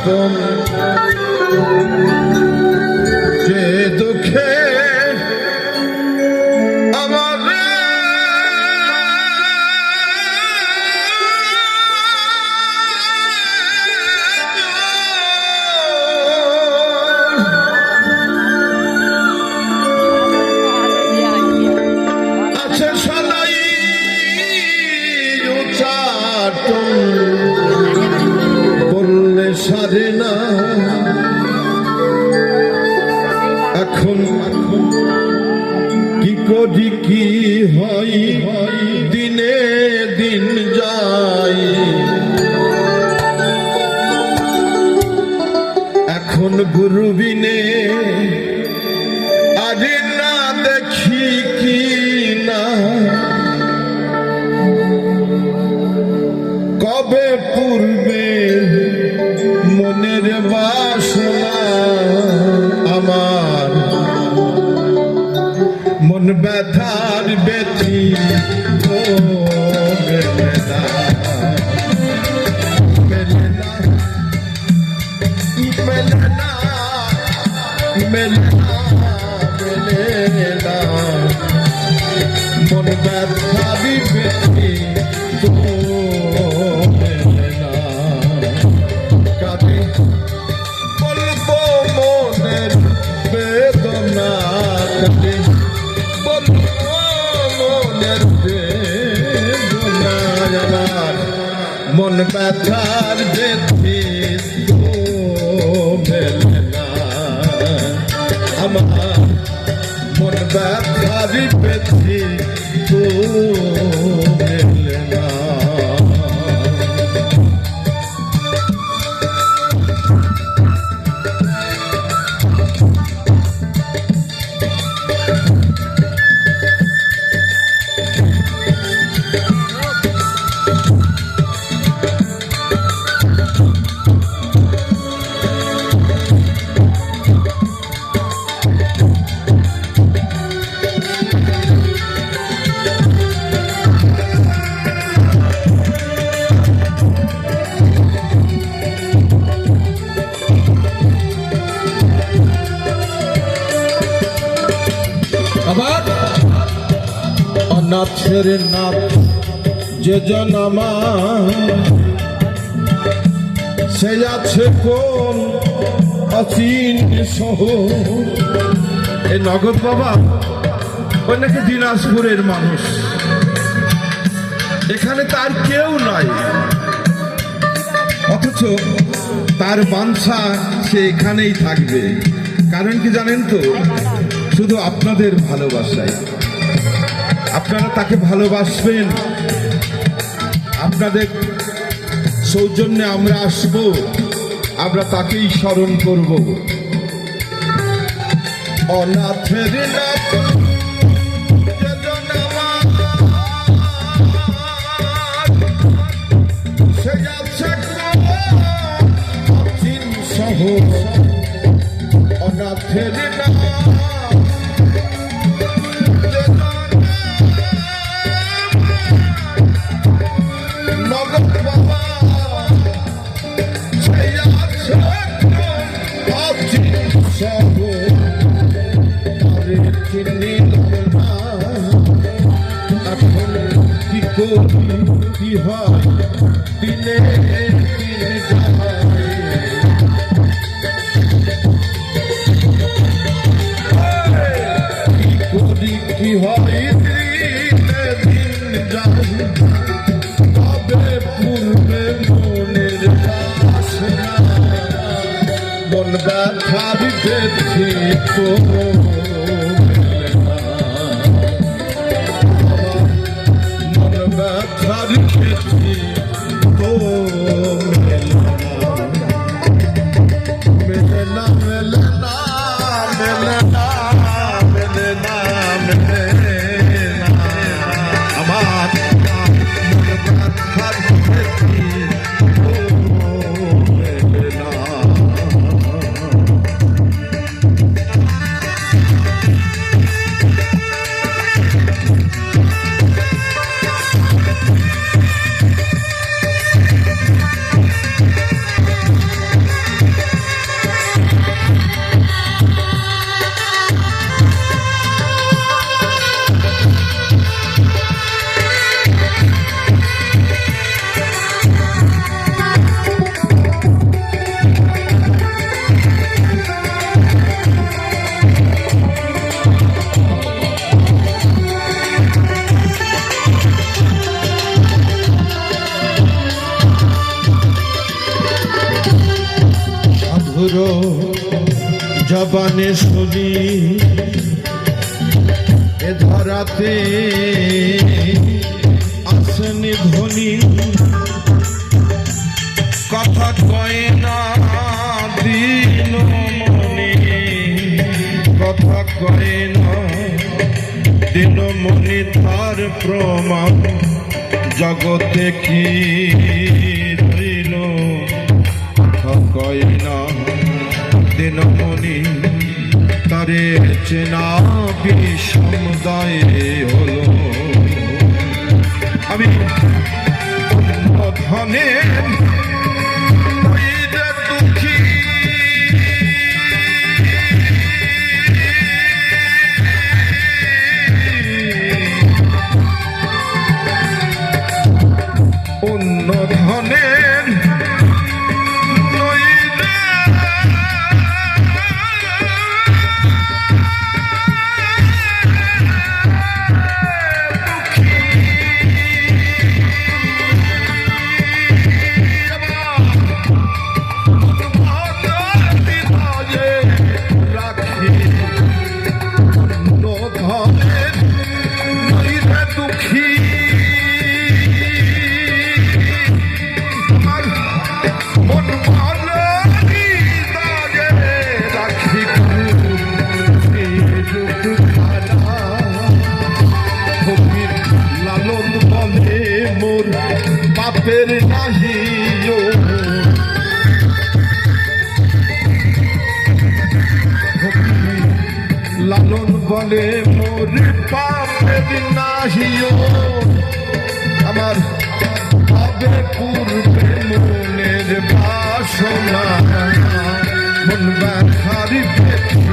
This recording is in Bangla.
আপন করি কি হয়? দিনে দিন যায় এখন গুরুবিনে আরে না দেখি কি না। কবে পূর্বে মনের বাসনা ব্যথার ব্যথি ও মন ব্যথারি ব্যথি মন ব্যথার না। আমার মন ব্যথারি ব্যথি তো অনাথের নাথ, যে জনমা সে কোন অচিন সহ। এই নগদ বাবা ওই নাকি দিনাজপুরের মানুষ। এখানে তার কেউ নাই। অথচ তার বাঞ্ছা সে এখানেই থাকবে। কারণ কি জানেন তো? শুধু আপনাদের ভালোবাসায়। আপনারা তাকে ভালোবাসবেন। আপনাদের সৌজন্যে আমরা আসব। আমরা তাকেই স্মরণ করব। অনাথের অনাথের নাথ কি হয় দিনে দিনে যায় কি করি কি হয় ব্যথার দেখি তো। পুরো জবানে শুনি, এ ধরাতে আসেনি ধনী কথা কয় না দিন মনে, কথা কয় না দিন মনে, তার প্রমাণ জগতে কি? দিন মনে তারে চেনা বিষমদায় হলো। আমি ধনের বলে মোর বাপের নাহিও আমার ভাবে পূর্বে মনের বাসনা মন ব্যথারি দেখি